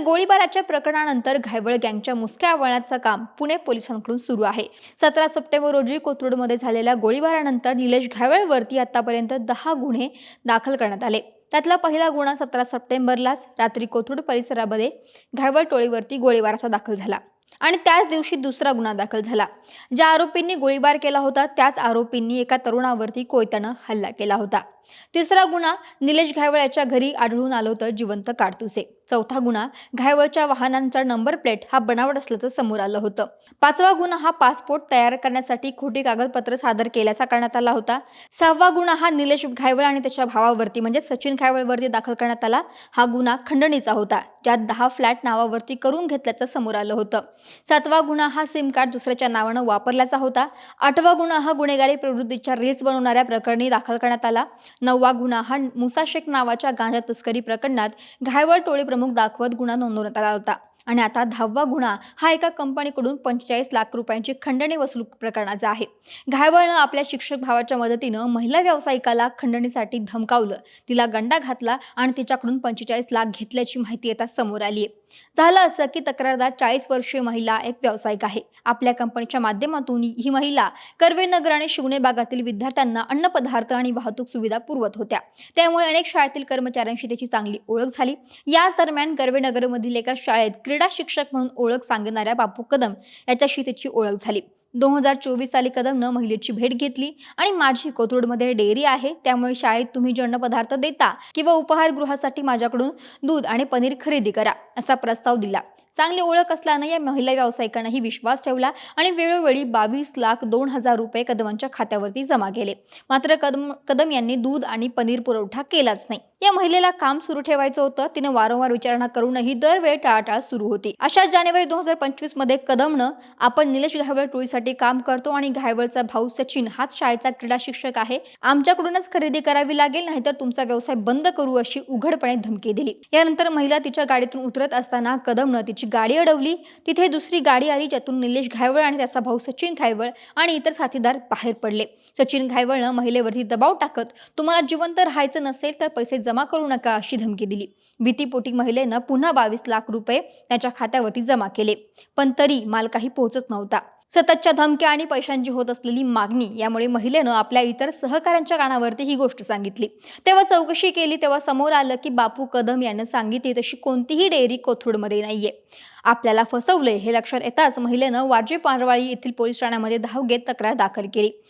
गोळीबाराच्या प्रकरणानंतर घायवळ गँगच्या मुसक्या आवळण्याचं काम पुणे पोलिसांकडून सुरू आहे. सतरा सप्टेंबर रोजी कोथरूडमध्ये झालेल्या गोळीबारानंतर निलेश घायवळवरती आतापर्यंत दहा गुन्हे दाखल करण्यात आले. त्यातला पहिला गुन्हा सतरा सप्टेंबरलाच रात्री कोथरूड परिसरामध्ये घायवळ टोळीवरती गोळीबाराचा दाखल झाला आणि त्याच दिवशी दुसरा गुन्हा दाखल झाला. ज्या आरोपींनी गोळीबार केला होता त्याच आरोपींनी एका तरुणावरती कोयत्यानं हल्ला केला होता. तिसरा गुन्हा निलेश घायवळ याच्या घरी आढळून आलं होतं जिवंत काडतुसे. चौथा गुन्हा घायवळच्या वाहनांचा नंबर प्लेट हा बनावट असल्याचं समोर आलं होतं. पाचवा गुन्हा हा पासपोर्ट तयार करण्यासाठी खोटी कागदपत्र सादर केल्याचा करण्यात आला होता. सहावा गुन्हा हा निलेश घायवळ आणि त्याच्या भावावरती म्हणजे सचिन घायवळवरती दाखल करण्यात आला. हा गुन्हा खंडणीचा होता. ज्यात दहा फ्लॅट नावावरती करून घेतल्याचं समोर आलं होतं. सातवा गुन्हा हा सिम कार्ड दुसऱ्याच्या नावानं वापरल्याचा होता. आठवा गुन्हा हा गुन्हेगारी प्रवृत्तीच्या रील्स बनवणाऱ्या प्रकरणी दाखल करण्यात आला. नववा गुन्हा. हा मुसा शेख नावाच्या गांजा तस्करी प्रकरणात घायवळ टोळी प्रमुख दाखवत गुन्हा नोंदवण्यात आला होता. आणि आता दहावा गुन्हा हा एका कंपनीकडून पंचेचाळीस लाख रुपयांची खंडणी वसूल प्रकरणाचा आहे. घायवळनं आपल्या शिक्षक भावाच्या मदतीनं महिला व्यावसायिकाला खंडणीसाठी धमकावलं. तिला गंडा घातला आणि तिच्याकडून पंचेचाळीस लाख घेतल्याची माहिती आता समोर आली आहे झालं असं की तक्रारदार चाळीस वर्षीय महिला एक व्यावसायिक आहे. आपल्या कंपनीच्या माध्यमातून ही महिला कर्वेनगर आणि शिवणे भागातील विद्यार्थ्यांना अन्नपदार्थ आणि वाहतूक सुविधा पुरवत होत्या. त्यामुळे अनेक शाळेतील कर्मचाऱ्यांशी त्याची चांगली ओळख झाली. याच दरम्यान कर्वेनगरमधील एका शाळेत क्रीडा शिक्षक म्हणून ओळख सांगणाऱ्या बापू कदम याच्याशी त्याची ओळख झाली. दोन हजार चोवीस साली कदमनं महिलेची भेट घेतली आणि माझी कोथरूडमध्ये डेअरी आहे त्यामुळे शाळेत तुम्ही जन्न पदार्थ देता किंवा उपहारगृहासाठी माझ्याकडून दूध आणि पनीर खरेदी करा असा प्रस्ताव दिला. चांगली ओळख असल्यानं या महिला व्यावसायिकांनाही विश्वास ठेवला आणि वेळोवेळी बावीस लाख दोन हजार रुपये कदमांच्या खात्यावरती जमा केले. मात्र कदम कदम यांनी दूध आणि पनीर पुरवठा केलाच नाही. या महिलेला काम सुरू ठेवायचं होतं तिने वारंवार विचारणा करूनही दरवेळी टाळाटाळ सुरू होती. अशा जानेवारी दोन हजार पंचवीसमध्ये कदमनं आपण निलेश घायवळ टोळीसाठी काम करतो आणि घायवळचा भाऊ सचिन हाच शाळेचा क्रीडा शिक्षक आहे. आमच्याकडूनच खरेदी करावी लागेल नाहीतर तुमचा व्यवसाय बंद करू अशी उघडपणे धमकी दिली. यानंतर महिला तिच्या गाडीतून उतरत असताना कदमनं त्यांची गाडी अडवली तिथे दुसरी गाडी आली ज्यातून निलेश घायवळ आणि त्याचा भाऊ सचिन घायवळ आणि इतर साथीदार बाहेर पडले. सचिन घायवळनं महिलेवरती दबाव टाकत तुम्हाला जिवंत राहायचं नसेल तर पैसे जमा करू नका अशी धमकी दिली. भीतीपोटी महिलेनं पुन्हा बावीस लाख रुपये त्याच्या खात्यावरती जमा केले. पण तरी माल काही पोहोचत नव्हता. सततच्या धमक्या आणि पैशांची होत असलेली मागणी यामुळे महिलेनं आपल्या इतर सहकाऱ्यांच्या कानावरती ही गोष्ट सांगितली. तेव्हा चौकशी केली तेव्हा समोर आलं की बापू कदम यानं सांगितली तशी कोणतीही डेअरी कोथरूडमध्ये नाहीये. आपल्याला फसवले हे लक्षात येताच महिलेनं वाजे पारवाळी येथील पोलीस ठाण्यामध्ये धाव घेत तक्रार दाखल केली.